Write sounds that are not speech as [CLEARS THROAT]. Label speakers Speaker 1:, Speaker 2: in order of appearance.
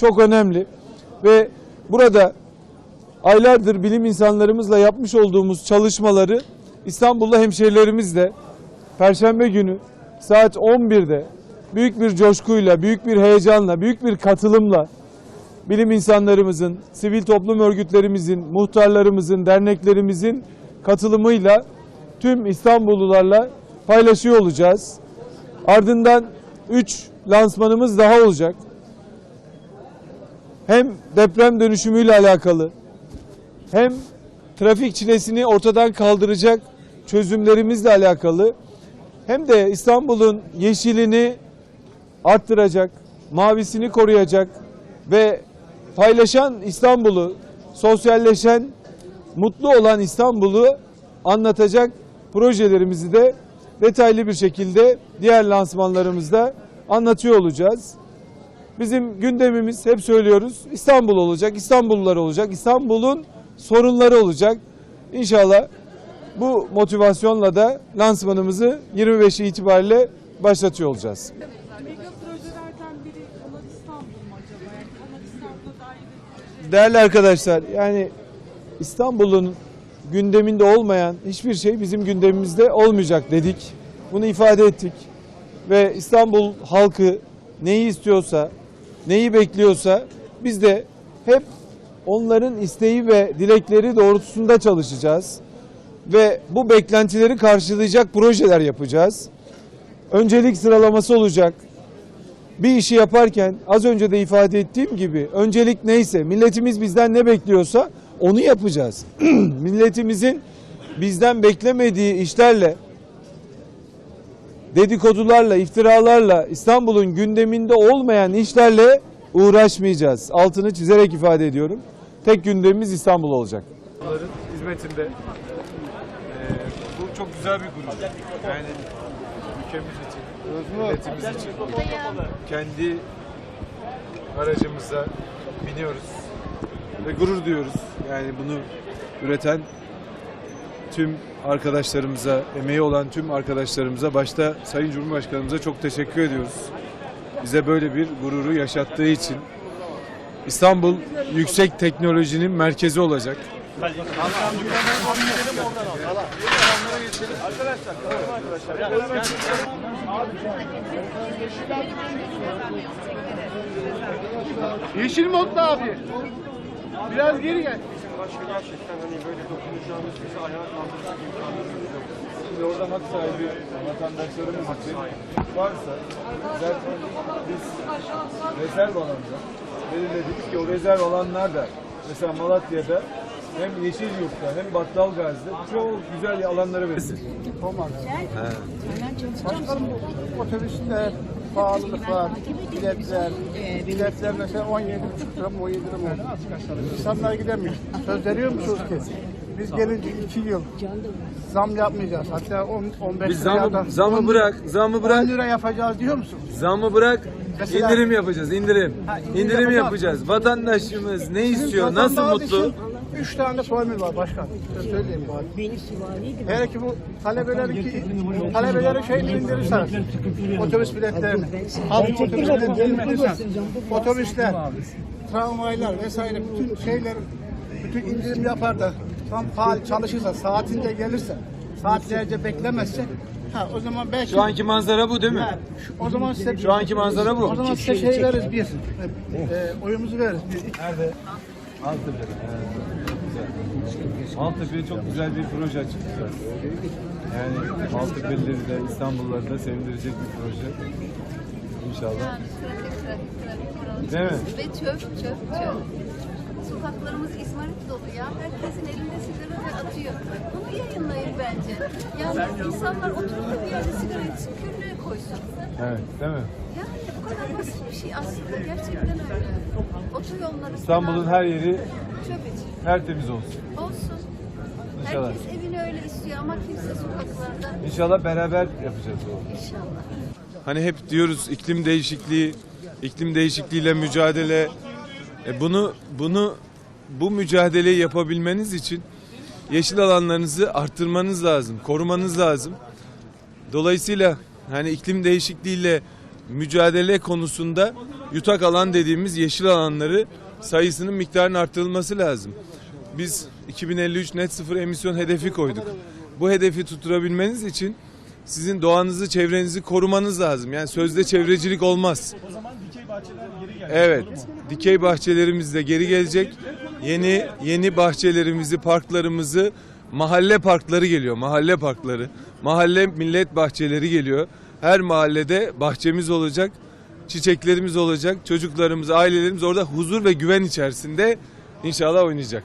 Speaker 1: çok önemli. Ve burada aylardır bilim insanlarımızla yapmış olduğumuz çalışmaları İstanbul'da hemşehrilerimizle Perşembe günü saat 11'de büyük bir coşkuyla, büyük bir heyecanla, büyük bir katılımla bilim insanlarımızın, sivil toplum örgütlerimizin, muhtarlarımızın, derneklerimizin katılımıyla tüm İstanbullularla paylaşıyor olacağız. Ardından 3 lansmanımız daha olacak. Hem deprem dönüşümüyle alakalı hem trafik çilesini ortadan kaldıracak çözümlerimizle alakalı hem de İstanbul'un yeşilini arttıracak, mavisini koruyacak ve paylaşan İstanbul'u, sosyalleşen, mutlu olan İstanbul'u anlatacak projelerimizi de detaylı bir şekilde diğer lansmanlarımızda anlatıyor olacağız. Bizim gündemimiz hep söylüyoruz İstanbul olacak, İstanbullular olacak, İstanbul'un sorunları olacak. İnşallah bu motivasyonla da lansmanımızı 25 itibariyle başlatıyor olacağız. Değerli arkadaşlar yani İstanbul'un gündeminde olmayan hiçbir şey bizim gündemimizde olmayacak dedik. Bunu ifade ettik. Ve İstanbul halkı neyi istiyorsa, neyi bekliyorsa biz de hep onların isteği ve dilekleri doğrultusunda çalışacağız. Ve bu beklentileri karşılayacak projeler yapacağız. Öncelik sıralaması olacak bir işi yaparken az önce de ifade ettiğim gibi öncelik neyse milletimiz bizden ne bekliyorsa onu yapacağız. [CLEARS THROAT] Milletimizin bizden beklemediği işlerle dedikodularla, iftiralarla, İstanbul'un gündeminde olmayan işlerle uğraşmayacağız. Altını çizerek ifade ediyorum. Tek gündemimiz İstanbul olacak. hizmetinde. Ee, bu çok güzel bir gurur. Yani ülkemiz için, milletimiz için kendi aracımıza biniyoruz ve gurur duyuyoruz. Yani bunu üreten tüm arkadaşlarımıza, emeği olan tüm arkadaşlarımıza, başta Sayın Cumhurbaşkanımıza çok teşekkür ediyoruz. Bize böyle bir gururu yaşattığı için. İstanbul yüksek teknolojinin merkezi olacak.
Speaker 2: Yeşil modlu abi. Biraz geri gel.
Speaker 1: Şimdi orada hak sahibi vatandaşlarımız için varsa zaten biz rezerv alanında belirledik ki o rezerv alanlar da mesela Malatya'da hem Yeşilyurt'ta hem Battalgazi'de çok güzel alanlara verildi.
Speaker 2: Başkanım otobüsler, pahalılıklar, biletler, biletler mesela 17,5 lira mı 17 lira mı? İnsanlar gidemiyor. Söz veriyor musunuz ki? Biz gelince 2 yıl zam yapmayacağız. Hatta 10, 15
Speaker 3: Biz zamı,
Speaker 2: da-
Speaker 3: zamı
Speaker 2: 10
Speaker 3: bırak, zamı
Speaker 2: 10
Speaker 3: bırak,
Speaker 2: lira yapacağız diyor musun?
Speaker 3: zamı bırak,
Speaker 2: Mesela-
Speaker 3: indirim yapacağız, indirim.
Speaker 2: İndirim
Speaker 3: İndirim
Speaker 2: yapacağız.
Speaker 3: yapacağız. Vatandaşımız ne istiyor, nasıl
Speaker 2: Vatandaş
Speaker 3: mutlu?
Speaker 2: Üç tane formül var başkan. Size söyleyeyim bari. Eğer ki bu talebelerin ki talebelerin şeyini indirirsen otobüs biletlerini halk otobüs biletlerini indirirsen otobüsler tramvaylar vesaire bütün şeyler bütün indirim yapar da tam faal çalışırsa saatinde gelirse saatlerce beklemezse ha o zaman belki
Speaker 3: Şu anki manzara bu değil mi?
Speaker 2: Ha, şu- o zaman size
Speaker 3: Şu anki manzara bu.
Speaker 2: o zaman size şey veririz bir e, oyumuzu veririz bir iki
Speaker 1: Nerede? Altıtepe. Altıtepe'ye çok güzel bir proje açıklayacağız. Yani Altıtepe'lileri de İstanbulluları da sevindirecek bir proje. İnşallah.
Speaker 4: Yani trafik, trafik, trafik.
Speaker 1: Değil mi?
Speaker 4: Ve çöp, çöp, çöp. Sokaklarımız izmarit dolu ya. Herkesin elinde sigara ve atıyor. Bunu yayınlayın bence. Yani insanlar oturup bir yerde sigara içsin, küllüğe koysun.
Speaker 1: Evet, değil mi?
Speaker 4: Yani bu kadar basit bir şey aslında. Gerçekten öyle. Otoyolları
Speaker 1: İstanbul'un her yeri
Speaker 4: çöp için.
Speaker 1: tertemiz olsun.
Speaker 4: Olsun.
Speaker 1: İnşallah.
Speaker 4: Herkes evini öyle istiyor ama kimse sokaklarda.
Speaker 1: İnşallah beraber yapacağız o.
Speaker 4: İnşallah.
Speaker 1: Hani hep diyoruz iklim değişikliği, iklim değişikliğiyle mücadele. E bunu bunu bu mücadeleyi yapabilmeniz için yeşil alanlarınızı arttırmanız lazım, korumanız lazım. Dolayısıyla hani iklim değişikliğiyle mücadele konusunda yutak alan dediğimiz yeşil alanları sayısının miktarının arttırılması lazım. Biz 2053 net sıfır emisyon hedefi koyduk. Bu hedefi tutturabilmeniz için sizin doğanızı, çevrenizi korumanız lazım. Yani sözde çevrecilik olmaz.
Speaker 5: O zaman dikey bahçeler geri geldi.
Speaker 1: Evet. Dikey bahçelerimiz de geri gelecek. Yeni yeni bahçelerimizi, parklarımızı, mahalle parkları geliyor. Mahalle parkları. Mahalle millet bahçeleri geliyor. Her mahallede bahçemiz olacak. Çiçeklerimiz olacak. Çocuklarımız, ailelerimiz orada huzur ve güven içerisinde inşallah oynayacak.